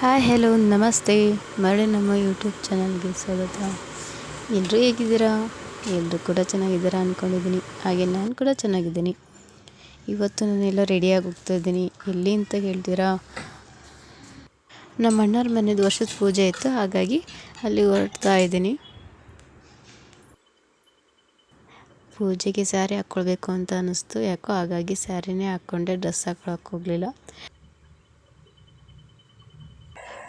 Hi hello ನಮಸ್ತೆ. ಮರಳಿ ನಮ್ಮ ಯೂಟ್ಯೂಬ್ ಚಾನಲ್ಗೆ ಸ್ವಾಗತ. ಎಲ್ಲರೂ ಹೇಗಿದ್ದೀರಾ? ಎಲ್ಲರೂ ಕೂಡ ಚೆನ್ನಾಗಿದ್ದೀರಾ ಅಂದ್ಕೊಂಡಿದ್ದೀನಿ ಹಾಗೆ ನಾನು ಕೂಡ ಚೆನ್ನಾಗಿದ್ದೀನಿ. ಇವತ್ತು ನಾನೆಲ್ಲ ರೆಡಿಯಾಗಿ ಹೋಗ್ತಾ ಇದ್ದೀನಿ. ಎಲ್ಲಿ ಅಂತ ಹೇಳ್ತೀರಾ? ನಮ್ಮ ಅಣ್ಣರ ಮನೆದು ವರ್ಷದ ಪೂಜೆ ಇತ್ತು ಹಾಗಾಗಿ ಅಲ್ಲಿ ಹೊರಡ್ತಾ ಇದ್ದೀನಿ. ಪೂಜೆಗೆ ಸ್ಯಾರಿ ಹಾಕ್ಕೊಳ್ಬೇಕು ಅಂತ ಅನ್ನಿಸ್ತು ಯಾಕೋ ಹಾಗಾಗಿ ಸ್ಯಾರಿನೇ ಹಾಕ್ಕೊಂಡೆ. ಡ್ರೆಸ್ ಹಾಕೊಳಕ್ಕೆ ಹೋಗಲಿಲ್ಲ.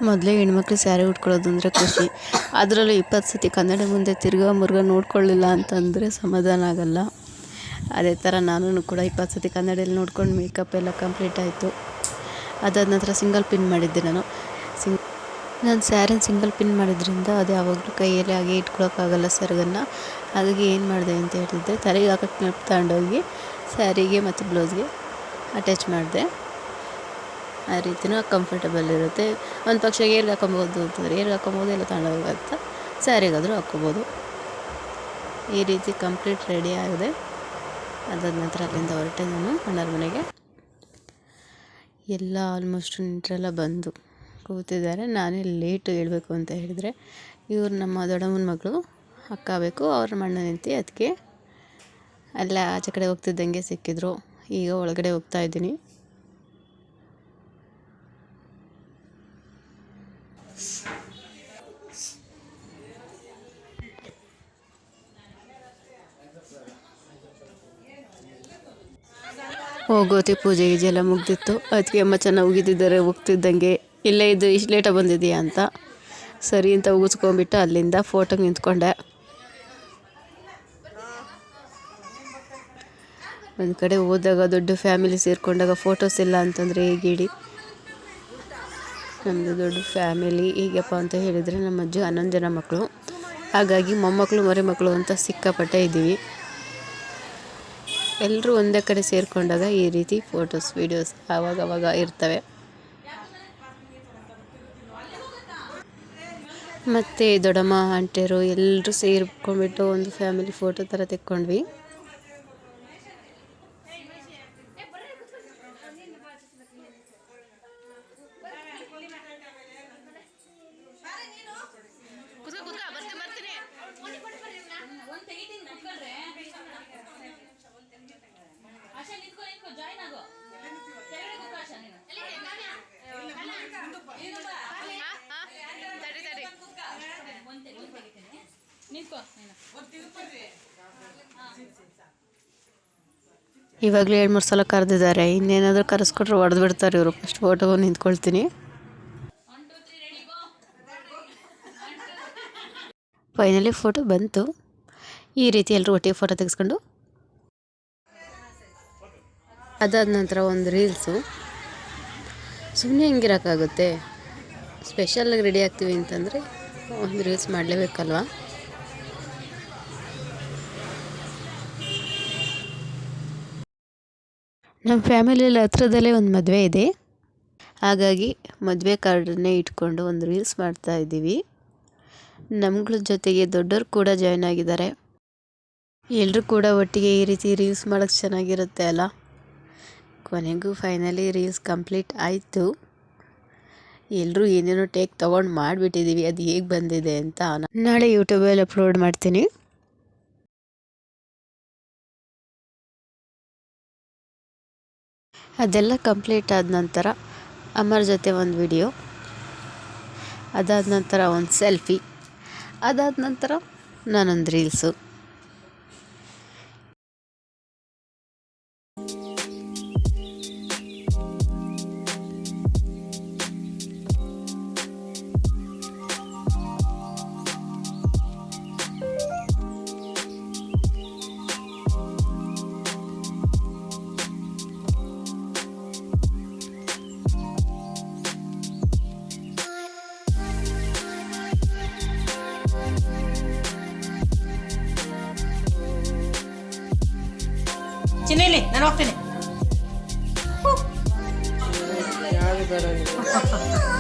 ಮೊದಲೇ ಹೆಣ್ಮಕ್ಳು ಸ್ಯಾರಿ ಉಟ್ಕೊಳ್ಳೋದು ಅಂದರೆ ಖುಷಿ. ಅದರಲ್ಲೂ ಇಪ್ಪತ್ತು ಸತಿ ಕನ್ನಡ ಮುಂದೆ ತಿರ್ಗಾ ಮುರ್ಗ ನೋಡ್ಕೊಳ್ಳಿಲ್ಲ ಅಂತಂದರೆ ಸಮಾಧಾನ ಆಗಲ್ಲ. ಅದೇ ಥರ ನಾನು ಕೂಡ ಇಪ್ಪತ್ತು ಸತಿ ಕನ್ನಡಲ್ಲಿ ನೋಡ್ಕೊಂಡು ಮೇಕಪ್ ಎಲ್ಲ ಕಂಪ್ಲೀಟ್ ಆಯಿತು. ಅದಾದ ನಂತರ ಸಿಂಗಲ್ ಪಿನ್ ಮಾಡಿದ್ದೆ ನಾನು. ಸಿಂಗ್ ನಾನು ಸ್ಯಾರಿನ ಸಿಂಗಲ್ ಪಿನ್ ಮಾಡಿದ್ರಿಂದ ಅದು ಯಾವಾಗಲೂ ಕೈಯಲ್ಲಿ ಹಾಗೆ ಇಟ್ಕೊಳೋಕ್ಕಾಗಲ್ಲ ಸೆರಗನ್ನು. ಹಾಗಾಗಿ ಏನು ಮಾಡಿದೆ ಅಂತ ಹೇಳಿದ್ರೆ ತಲೆಗೆ ಹಾಕೋಕ್ಕೆ ನೆನಪು ತಗೊಂಡೋಗಿ ಸ್ಯಾರಿಗೆ ಮತ್ತು ಬ್ಲೌಸ್ಗೆ ಅಟ್ಯಾಚ್ ಮಾಡಿದೆ. ಆ ರೀತಿಯೂ ಕಂಫರ್ಟಬಲ್ ಇರುತ್ತೆ. ಒಂದು ಪಕ್ಷ ಏರ್ಗೆ ಹಾಕೊಬೋದು ಅಂತಂದರೆ ಏರ್ಗೆ ಹಾಕೊಬೋದು, ಇಲ್ಲ ತಗೊಂಡೋಗತ್ತ ಸ್ಯಾರಿಗಾದರೂ ಹಾಕ್ಕೋಬೋದು. ಈ ರೀತಿ ಕಂಪ್ಲೀಟ್ ರೆಡಿ ಆಗಿದೆ. ಅದಾದ ನಂತರ ಅಲ್ಲಿಂದ ಹೊರಟೆ ನಾನು ಅಣ್ಣರ ಮನೆಗೆ. ಎಲ್ಲ ಆಲ್ಮೋಸ್ಟ್ ನೆಂಟರೆಲ್ಲ ಬಂದು ಕೂತಿದ್ದಾರೆ. ನಾನೇ ಲೇಟು ಹೇಳಬೇಕು ಅಂತ ಹೇಳಿದರೆ, ಇವ್ರು ನಮ್ಮ ದೊಡ್ಡಮ್ಮನ ಮಗಳು, ಅಕ್ಕ ಬೇಕು, ಅವ್ರ ಮಣ್ಣ ನಿಂತು ಅದಕ್ಕೆ ಅಲ್ಲ ಆಚೆ ಕಡೆ ಹೋಗ್ತಿದ್ದಂಗೆ ಸಿಕ್ಕಿದ್ರು. ಈಗ ಒಳಗಡೆ ಹೋಗ್ತಾ ಇದ್ದೀನಿ. ಹೋಗೋತಿ ಪೂಜೆ ಗೀಜೆ ಎಲ್ಲ ಮುಗ್ದಿತ್ತು. ಅದಕ್ಕೆ ಅಮ್ಮ ಚೆನ್ನಾಗಿ ಉಗಿದಿದ್ದಾರೆ ಹೋಗ್ತಿದ್ದಂಗೆ ಇಲ್ಲೇ ಇದು ಇಷ್ಟು ಲೇಟಾಗಿ ಬಂದಿದೆಯಾ ಅಂತ ಸರಿ ಅಂತ ಉಗಿಸ್ಕೊಂಬಿಟ್ಟು ಅಲ್ಲಿಂದ ಫೋಟೋಗೆ ನಿಂತ್ಕೊಂಡೆ. ಒಂದು ಕಡೆ ಹೋದಾಗ ದೊಡ್ಡ ಫ್ಯಾಮಿಲಿ ಸೇರಿಕೊಂಡಾಗ ಫೋಟೋಸ್ ಇಲ್ಲ ಅಂತಂದರೆ ಹೇಗೆ ಹೇಳಿ ನಮ್ಮದು ದೊಡ್ಡ ಫ್ಯಾಮಿಲಿ ಹೇಗಪ್ಪ ಅಂತ ಹೇಳಿದರೆ ನಮ್ಮ ಅಜ್ಜಿ ಹನ್ನೊಂದು ಜನ ಮಕ್ಕಳು ಹಾಗಾಗಿ ಮೊಮ್ಮಕ್ಕಳು ಮರಿ ಮಕ್ಕಳು ಅಂತ ಸಿಕ್ಕಾಪಟ್ಟೆ ಇದ್ದೀವಿ. ಎಲ್ಲರೂ ಒಂದೇ ಕಡೆ ಸೇರಿಕೊಂಡಾಗ ಈ ರೀತಿ ಫೋಟೋಸ್ ವೀಡಿಯೋಸ್ ಆವಾಗವಾಗ ಇರ್ತವೆ. ಮತ್ತು ದೊಡ್ಡಮ್ಮ, ಆಂಟಿಯರು ಎಲ್ಲರೂ ಸೇರ್ಕೊಂಡ್ಬಿಟ್ಟು ಒಂದು ಫ್ಯಾಮಿಲಿ ಫೋಟೋ ಥರ ತೆಕ್ಕೊಂಡ್ವಿ. ಇವಾಗಲೇ ಎರಡು ಮೂರು ಸಲ ಕರೆದಿದ್ದಾರೆ. ಇನ್ನೇನಾದರೂ ಕರೆಸ್ಕೊಟ್ರೆ ಹೊಡೆದು ಬಿಡ್ತಾರೆ ಇವರು. ಫಸ್ಟ್ ಫೋಟೋ ನಿಂತ್ಕೊಳ್ತೀನಿ. ಫೈನಲಿ ಫೋಟೋ ಬಂತು. ಈ ರೀತಿ ಎಲ್ಲರೂ ಒಟ್ಟಿಗೆ ಫೋಟೋ ತೆಗೆಸ್ಕೊಂಡು. ಅದಾದ ನಂತರ ಒಂದು ರೀಲ್ಸು. ಸುಮ್ಮನೆ ಹೆಂಗಿರೋಕ್ಕಾಗುತ್ತೆ? ಸ್ಪೆಷಲ್ಲಾಗಿ ರೆಡಿ ಆಗ್ತೀವಿ ಅಂತಂದರೆ ಒಂದು ರೀಲ್ಸ್ ಮಾಡಲೇಬೇಕಲ್ವಾ? ನಮ್ಮ ಫ್ಯಾಮಿಲಿಯಲ್ಲಿ ಹತ್ರದಲ್ಲೇ ಒಂದು ಮದುವೆ ಇದೆ. ಹಾಗಾಗಿ ಮದುವೆ ಕಾರ್ಡನ್ನೇ ಇಟ್ಕೊಂಡು ಒಂದು ರೀಲ್ಸ್ ಮಾಡ್ತಾ ಇದ್ದೀವಿ. ನಮ್ಗಳ ಜೊತೆಗೆ ದೊಡ್ಡೋರು ಕೂಡ ಜಾಯ್ನ್ ಆಗಿದ್ದಾರೆ. ಎಲ್ಲರೂ ಕೂಡ ಒಟ್ಟಿಗೆ ಈ ರೀತಿ ರೀಲ್ಸ್ ಮಾಡೋಕ್ಕೆ ಚೆನ್ನಾಗಿರುತ್ತೆ ಅಲ್ಲ? ಕೊನೆಗೂ ಫೈನಲಿ ರೀಲ್ಸ್ ಕಂಪ್ಲೀಟ್ ಆಯಿತು. ಎಲ್ಲರೂ ಏನೇನೋ ಟೇಕ್ ತೊಗೊಂಡು ಮಾಡಿಬಿಟ್ಟಿದ್ದೀವಿ. ಅದು ಹೇಗೆ ಬಂದಿದೆ ಅಂತ ನಾಳೆ ಯೂಟ್ಯೂಬಲ್ಲಿ ಅಪ್ಲೋಡ್ ಮಾಡ್ತೀನಿ. ಅದೆಲ್ಲ ಕಂಪ್ಲೀಟ್ ಆದ ನಂತರ ಅಮ್ಮರ ಜೊತೆ ಒಂದು ವಿಡಿಯೋ, ಅದಾದ ನಂತರ ಒಂದು ಸೆಲ್ಫಿ, ಅದಾದ ನಂತರ ನಾನೊಂದು ರೀಲ್ಸು. ಚಿನ್ನಿಲಿ ನಾನು ಹೋಗ್ತೀನಿ.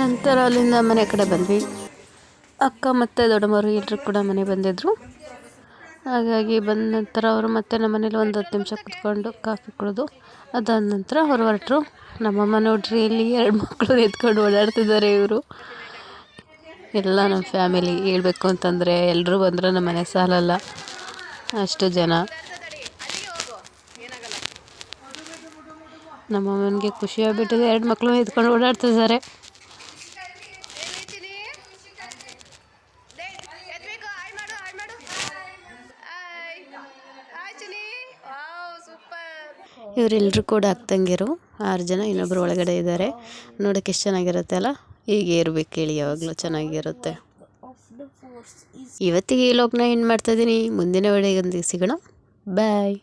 ನಂತರ ಅಲ್ಲಿಂದ ಮನೆ ಕಡೆ ಬಂದ್ವಿ. ಅಕ್ಕ ಮತ್ತು ದೊಡ್ಡಮರು ಎಲ್ಲರೂ ಕೂಡ ಮನೆ ಬಂದಿದ್ದರು ಹಾಗಾಗಿ ಬಂದ ನಂತರ ಅವರು ಮತ್ತೆ ನಮ್ಮ ಮನೇಲಿ ಒಂದು ಹತ್ತು ನಿಮಿಷ ಕುತ್ಕೊಂಡು ಕಾಫಿ ಕುಡಿದು, ಅದಾದ ನಂತರ ಹೊರ ಹೊರಟರು ನಮ್ಮಮ್ಮ ನೋಡ್ರಿ, ಇಲ್ಲಿ ಎರಡು ಮಕ್ಕಳು ಎತ್ಕೊಂಡು ಓಡಾಡ್ತಿದ್ದಾರೆ ಇವರು. ಎಲ್ಲ ನಮ್ಮ ಫ್ಯಾಮಿಲಿ ಹೇಳ್ಬೇಕು ಅಂತಂದರೆ ಎಲ್ಲರೂ ಬಂದರೆ ನಮ್ಮ ಮನೆ ಸಾಲಲ್ಲ. ಅಷ್ಟು ಜನ. ನಮ್ಮಮ್ಮನಿಗೆ ಖುಷಿಯಾಗ್ಬಿಟ್ಟಿದೆ ಎರಡು ಮಕ್ಕಳು ಇದ್ಕೊಂಡು ಓಡಾಡ್ತಿದ್ದಾರೆ ಇವರೆಲ್ಲರೂ ಕೂಡ ಅಕ್ಕಂಗಿರು ಆರು ಜನ ಇನ್ನೊಬ್ಬರು ಒಳಗಡೆ ಇದ್ದಾರೆ. ನೋಡೋಕೆ ಎಷ್ಟು ಚೆನ್ನಾಗಿರುತ್ತೆ ಅಲ್ಲ? ಹೀಗೆ ಇರಬೇಕು ಹೇಳಿ, ಯಾವಾಗಲೂ ಚೆನ್ನಾಗಿರುತ್ತೆ. ಇವತ್ತಿಗೆ ಈ ಲೋಕ್ನ ಏನು ಮಾಡ್ತಾಯಿದ್ದೀನಿ ಮುಂದಿನ ವೇಳೆಗೊಂದು ಸಿಗೋಣ. ಬಾಯ್